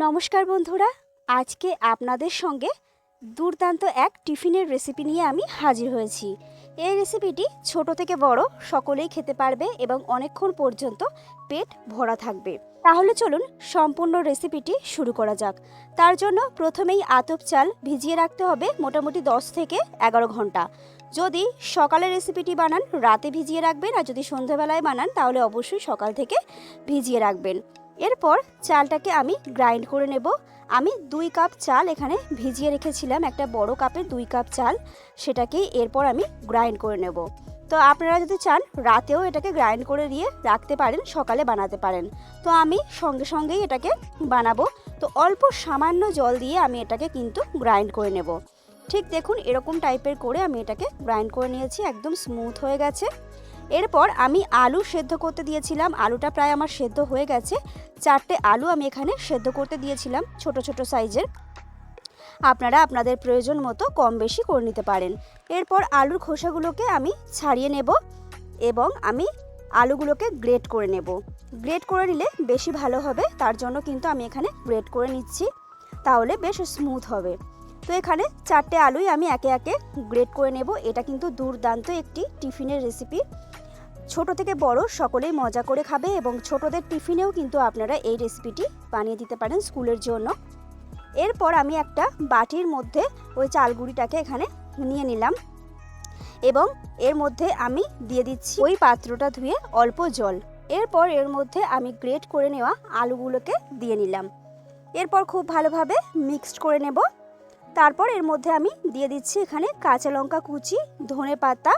নমস্কার বন্ধুরা, আজকে আপনাদের সঙ্গে দুর্দান্ত এক টিফিনের রেসিপি নিয়ে আমি হাজির হয়েছি। এই রেসিপিটি ছোট থেকে বড়, সকলেই খেতে পারবে এবং অনেকক্ষণ পর্যন্ত পেট ভরা থাকবে। তাহলে চলুন সম্পূর্ণ রেসিপিটি শুরু করা যাক। তার জন্য প্রথমেই আতপ চাল ভিজিয়ে রাখতে হবে মোটামুটি 10 থেকে এগারো ঘণ্টা। যদি সকালে রেসিপিটি বানান, রাতে ভিজিয়ে রাখবেন, আর যদি সন্ধ্যাবেলায় বানান, তাহলে অবশ্যই সকাল থেকে ভিজিয়ে রাখবেন। এরপর চালটাকে আমি গ্রাইন্ড করে নেব। আমি দুই কাপ চাল এখানে ভিজিয়ে রেখেছিলাম, একটা বড় কাপের দুই কাপ চাল, সেটাকে এরপর আমি গ্রাইন্ড করে নেব। তো আপনারা যদি চান, রাতেও এটাকে গ্রাইন্ড করে দিয়ে রাখতে পারেন, সকালে বানাতে পারেন। তো আমি সঙ্গে সঙ্গেই এটাকে বানাবো। তো অল্প সামান্য জল দিয়ে আমি এটাকে কিন্তু গ্রাইন্ড করে নেব। ঠিক দেখুন, এরকম টাইপের করে আমি এটাকে গ্রাইন্ড করে নিয়েছি, একদম স্মুথ হয়ে গেছে। এরপর আমি আলু সেদ্ধ করতে দিয়েছিলাম। আলুটা প্রায় আমার সেদ্ধ হয়ে গেছে। চারটে আলু আমি এখানে সেদ্ধ করতে দিয়েছিলাম ছোট ছোট সাইজের। আপনারা আপনাদের প্রয়োজন মতো কম বেশি করে নিতে পারেন। এরপর আলুর খোসাগুলোকে আমি ছাড়িয়ে নেব এবং আমি আলুগুলোকে গ্রেট করে নেব। গ্রেট করে নিলে বেশি ভালো হবে, তার জন্য কিন্তু আমি এখানে গ্রেট করে নিচ্ছি। তাহলে বেশ স্মুথ হবে। তো এখানে চারটে আলুই আমি একে একে গ্রেট করে নেব। এটা কিন্তু দুর্দান্ত একটি টিফিনের রেসিপি। ছোট থেকে বড় সকলেই মজা করে খাবে এবং ছোটদের টিফিনেও কিন্তু আপনারা এই রেসিপিটি বানিয়ে দিতে পারেন স্কুলের জন্য। এরপর আমি একটা বাটির মধ্যে ওই চালগুড়িটাকে এখানে নিয়ে নিলাম এবং এর মধ্যে আমি দিয়ে দিচ্ছি ওই পাত্রটা ধুয়ে অল্প জল। এরপর এর মধ্যে আমি গ্রেট করে নেওয়া আলুগুলোকে দিয়ে নিলাম। এরপর খুব ভালোভাবে মিক্সড করে নেব। তারপর এর মধ্যে আমি দিয়ে দিচ্ছি এখানে কাঁচা লঙ্কা কুচি ধনে পাতা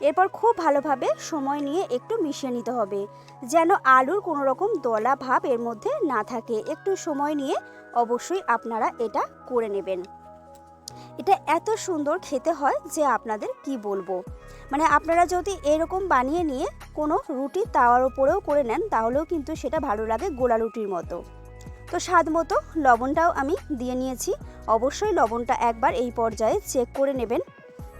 এরপর খুব ভালোভাবে সময় নিয়ে একটু মিশিয়ে নিতে হবে, যেন আলুর কোনো রকম দলা ভাব এর মধ্যে না থাকে। একটু সময় নিয়ে অবশ্যই আপনারা এটা করে নেবেন। এটা এত সুন্দর খেতে হয় যে আপনাদের কি বলব? মানে আপনারা যদি এরকম বানিয়ে নিয়ে কোনো রুটি তাওয়ার ওপরেও করে নেন, তাহলেও কিন্তু সেটা ভালো লাগে গোলা রুটির মতো। তো স্বাদ মতো লবণটাও আমি দিয়ে নিয়েছি। অবশ্যই লবণটা একবার এই পর্যায়ে চেক করে নেবেন।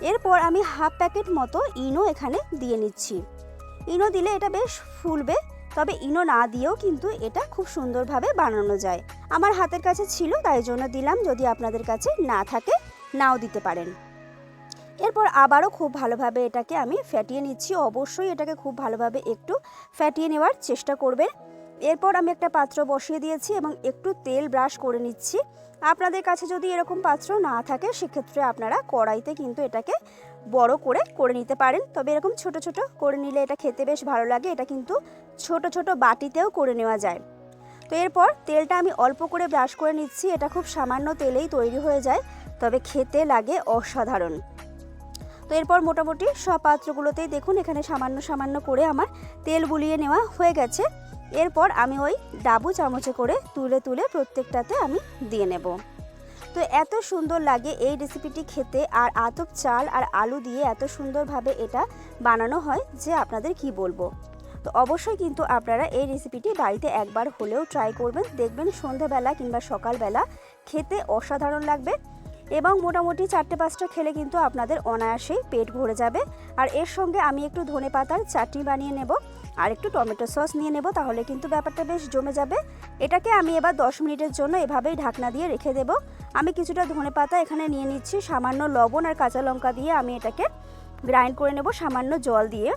এরপর আমি হাফ প্যাকেট মতো ইনো এখানে দিয়ে নিচ্ছি। ইনো দিলে এটা বেশ ফুলবে, তবে ইনো না দিয়েও কিন্তু এটা খুব সুন্দরভাবে বানানো যায়। আমার হাতের কাছে ছিল, তাই জন্য দিলাম, যদি আপনাদের কাছে না থাকে, নাও দিতে পারেন। এরপর আবারও খুব ভালোভাবে এটাকে আমি ফ্যাটিয়ে নিচ্ছি। অবশ্যই এটাকে খুব ভালোভাবে একটু ফ্যাটিয়ে নেওয়ার চেষ্টা করবেন। এরপর আমি একটা পাত্র বসিয়ে দিয়েছি এবং একটু তেল ব্রাশ করে নিচ্ছি। আপনাদের কাছে যদি এরকম পাত্র না থাকে, সেক্ষেত্রে আপনারা কড়াইতে কিন্তু এটাকে বড় করে করে নিতে পারেন। তবে এরকম ছোট ছোট করে নিলে এটা খেতে বেশ ভালো লাগে। এটা কিন্তু ছোট ছোট বাটিতেও করে নেওয়া যায়। তো এরপর তেলটা আমি অল্প করে ব্রাশ করে নিচ্ছি। এটা খুব সামান্য তেলেই তৈরি হয়ে যায়, তবে খেতে লাগে অসাধারণ। তো এরপর মোটামুটি সব পাত্রগুলোতেই দেখুন এখানে সামান্য সামান্য করে আমার তেল বুলিয়ে নেওয়া হয়ে গেছে। এরপর আমি ওই ডাবু চামচে করে তুলে তুলে প্রত্যেকটাতে আমি দিয়ে নেব। তো এত সুন্দর লাগে এই রেসিপিটি খেতে আর আতপ চাল আর আলু দিয়ে এত সুন্দরভাবে এটা বানানো হয় যে আপনাদের কি বলব। তো অবশ্যই কিন্তু আপনারা এই রেসিপিটি বাড়িতে একবার হলেও ট্রাই করবেন, দেখবেন সন্ধ্যাবেলা কিংবা সকালবেলা খেতে অসাধারণ লাগবে। এবং মোটামুটি চারটে পাঁচটা খেলে কিন্তু আপনাদের অনায়াসেই পেট ভরে যাবে। আর এর সঙ্গে আমি একটু ধনে পাতার চাটনি বানিয়ে নেব, আর একটু টমেটো সস নিয়ে নেব, তাহলে কিন্তু ব্যাপারটা বেশ জমে যাবে। এটাকে আমি এবার দশ মিনিটের জন্য এভাবেই ঢাকনা দিয়ে রেখে দেব। আমি কিছুটা ধনে পাতা এখানে নিয়ে নিচ্ছি, সামান্য লবণ আর কাঁচা লঙ্কা দিয়ে আমি এটাকে গ্রাইন্ড করে নেব, সামান্য জল দিয়ে।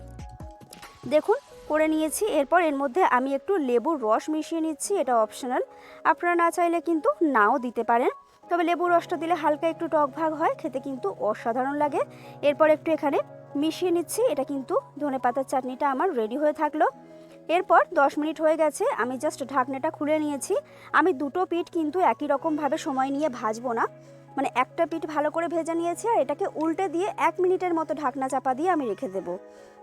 দেখুন, করে নিয়েছি। এরপর এর মধ্যে আমি একটু লেবুর রস মিশিয়ে নিচ্ছি, এটা অপশনাল। আপনারা না চাইলে কিন্তু নাও দিতে পারেন। তবে লেবুর রসটা দিলে হালকা একটু টক ভাগ হয়, খেতে কিন্তু অসাধারণ লাগে। এরপর একটু এখানে মিশিয়ে নিচ্ছি, এটা কিন্তু ধনে পাতার চাটনিটা আমার রেডি হয়ে থাকল। এরপর 10 মিনিট হয়ে গেছে, আমি জাস্ট ঢাকনাটা খুলে নিয়েছি। আমি দুটো পিঠ কিন্তু একই রকমভাবে সময় নিয়ে ভাজবো না। মানে একটা পিঠ ভালো করে ভেজে নিয়েছি আর এটাকে উল্টে দিয়ে এক মিনিটের মতো ঢাকনা চাপা দিয়ে আমি রেখে দেবো।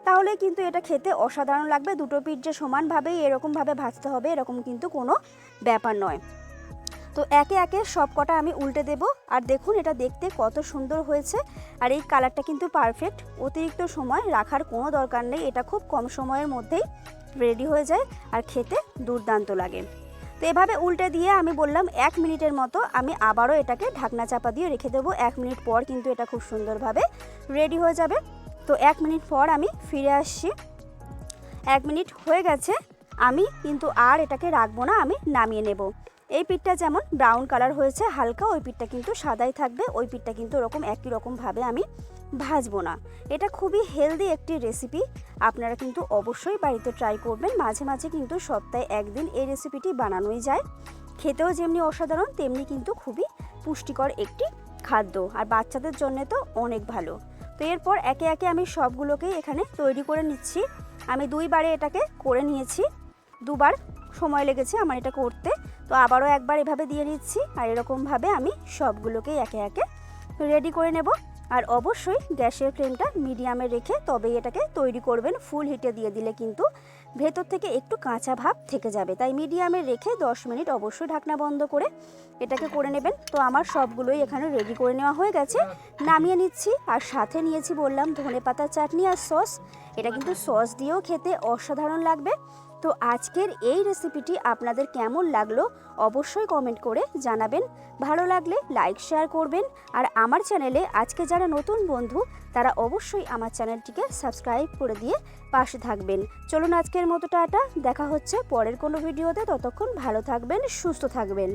তাহলে কিন্তু এটা খেতে অসাধারণ লাগবে, দুটো পিঠ যে সমানভাবেই এরকমভাবে ভাজতে হবে, এরকম কিন্তু কোনো ব্যাপার নয়। তো একে একে সব কটা আমি উল্টে দেব। আর দেখুন, এটা দেখতে কত সুন্দর হয়েছে। আর এই কালারটা কিন্তু পারফেক্ট। অতিরিক্ত সময় রাখার কোনো দরকার নেই। এটা খুব কম সময়ের মধ্যেই রেডি হয়ে যায় আর খেতে দুর্দান্ত লাগে। তো এভাবে উল্টে দিয়ে আমি বললাম, এক মিনিটের মতো আমি আবারও এটাকে ঢাকনা চাপা দিয়ে রেখে দেবো। এক মিনিট পর কিন্তু এটা খুব সুন্দরভাবে রেডি হয়ে যাবে। তো এক মিনিট পর আমি ফিরে আসছি। এক মিনিট হয়ে গেছে। আমি কিন্তু আর এটাকে রাখব না, আমি নামিয়ে নেব। এই পিঠটা যেমন ব্রাউন কালার হয়েছে, হালকা, ওই পিঠটা কিন্তু সাদাই থাকবে, ওই পিঠটা কিন্তু ওরকম একই রকমভাবে আমি ভাজবো না। এটা খুবই হেলদি একটি রেসিপি আপনারা কিন্তু অবশ্যই বাড়িতে ট্রাই করবেন। মাঝে মাঝে কিন্তু সপ্তাহে একদিন এই রেসিপিটি বানানোই যায়। খেতেও যেমনি অসাধারণ, তেমনি কিন্তু খুবই পুষ্টিকর একটি খাদ্য, আর বাচ্চাদের জন্য তো অনেক ভালো। তো এরপর একে একে আমি সবগুলোকেই এখানে তৈরি করে নিচ্ছি। আমি দুইবারে এটাকে করে নিয়েছি। দুবার সময় লেগেছে আমার এটা করতে। তো আবারও একবার এভাবে দিয়ে নিচ্ছি আর এরকমভাবে আমি সবগুলোকেই একে একে রেডি করে নেব। আর অবশ্যই গ্যাসের ফ্লেমটা মিডিয়ামে রেখে তবেই এটাকে তৈরি করবেন ফুল হিটে দিয়ে দিলে কিন্তু ভেতর থেকে একটু কাঁচা ভাব থেকে যাবে। তাই মিডিয়ামে রেখে 10 মিনিট অবশ্যই ঢাকনা বন্ধ করে এটাকে করে নেবেন। তো আমার সবগুলোই এখানে রেডি করে নেওয়া হয়ে গেছে। নামিয়ে নিচ্ছি আর সাথে নিয়েছি বললাম ধনে পাতার চাটনি আর সস এটা কিন্তু সস দিয়েও খেতে অসাধারণ লাগবে। তো আজকের এই রেসিপিটি আপনাদের কেমন লাগল অবশ্যই কমেন্ট করে জানাবেন। ভালো লাগলে লাইক শেয়ার করবেন আর আমার চ্যানেলে আজকে যারা নতুন বন্ধু, তারা অবশ্যই আমার চ্যানেলটিকে সাবস্ক্রাইব করে দিয়ে পাশে থাকবেন। চলুন আজকের মতো টাটা, দেখা হচ্ছে পরের কোনো ভিডিওতে ততক্ষণ ভালো থাকবেন, সুস্থ থাকবেন।